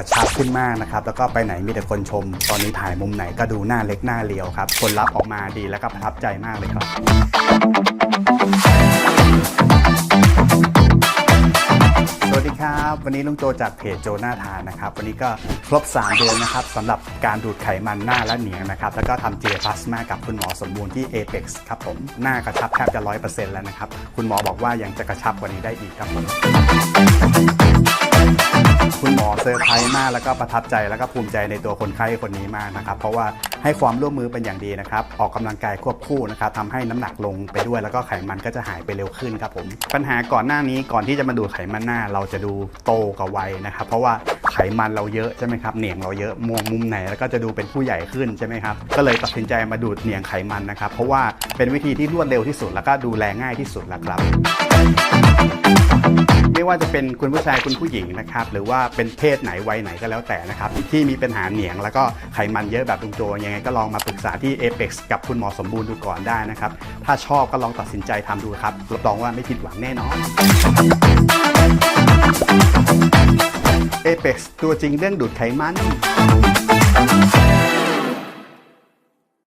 กระชับขึ้นมากนะครับ แล้วก็ไปไหนมีแต่คนชม ตอนนี้ถ่ายมุมไหนก็ดูหน้าเล็กหน้าเรียวครับผลลัพธ์ออกมาดีแล้วก็ประทับใจมากเลยครับ สวัสดีครับ วันนี้ลุงโจจากเพจโจหน้าทานนะครับ วันนี้ก็ครบ 3 เดือนนะครับสำหรับการดูดไขมันหน้าและเหนียงนะครับ แล้วก็ทำเจพลาสมากับคุณหมอสมบูรณ์ที่ Apex ครับผม หน้ากระชับแทบจะ 100%แล้วนะครับ คุณหมอบอกว่ายังจะกระชับกว่านี้ได้อีกครับผม อเซอร์ไพรส์มากแล้วก็ประทับใจแล้วก็ภูมิใจในตัวคนไข้คนนี้มากนะครับ เพราะว่าให้ความร่วมมือเป็นอย่างดีนะครับ ออกกำลังกายควบคู่นะครับทำให้น้ำหนักลงไปด้วยแล้วก็ไขมันก็จะหายไปเร็วขึ้นครับผม ปัญหาก่อนหน้านี้ก่อนที่จะมาดูไขมันหน้า เราจะดูโตกว่าวัยนะครับ เพราะว่าไขมันเราเยอะใช่ไหมครับเหนียงเราเยอะมองมุมไหนแล้วก็จะดูเป็นผู้ใหญ่ขึ้นใช่ไหมครับก็เลยตัดสินใจมาดูดเหนียงไขมันนะครับ เพราะว่าเป็นวิธีที่รวดเร็วที่สุดแล้วก็ดูแลง่ายที่สุดแล้วครับ ไม่ว่าจะเป็นคุณผู้ชายคุณผู้หญิงนะครับหรือว่าเป็นเพศไหนวัยไหนก็แล้วแต่นะครับที่มีปัญหาเหนียง แล้วก็ไขมันเยอะแบบลุงโจยังไงก็ลองมาปรึกษาที่ Apex กับคุณหมอสมบูรณ์ดูก่อนได้นะครับ ถ้าชอบก็ลองตัดสินใจทำดูครับรับรองว่าไม่ผิดหวังแน่นอน Apex ตัวจริงเรื่องดูดไขมัน